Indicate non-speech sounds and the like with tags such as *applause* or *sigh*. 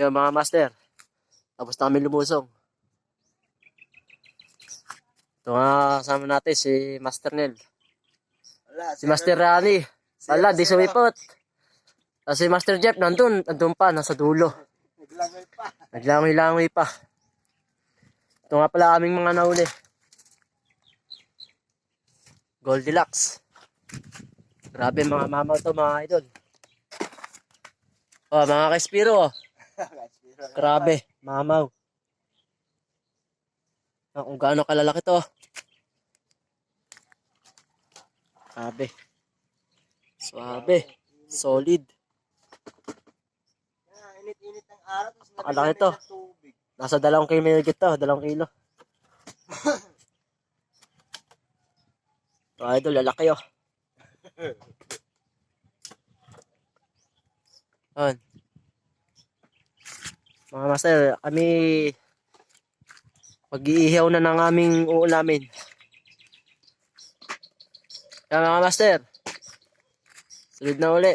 Yung mga master. Tapos na kami lumusong. Ito nga kasama natin si Master Nel. Wala, Si Master Rani. Wala, di sumipot. Tapos si Master Jeff nandun. Nandun pa, nasa dulo. Naglangay pa. Naglangoy-langoy pa. Ito nga pala aming mga nahuli. Goldilocks. Grabe mga mamaw to mga idol. Oh, mga kaspiro. Oh. Grabe, mamaw. Ah, kung gaano kalalaki to. Grabe. Suabe. Solid. Ah, Init-init ng araw. Nakalaki to. Nasa dalawang kilo may higit to. Dalawang kilo. *laughs* Ito idol, lalaki oh. *laughs* Ayan. Mga master, kami mag-iihaw na ng aming uulamin. Kaya mga master, sunod na uli.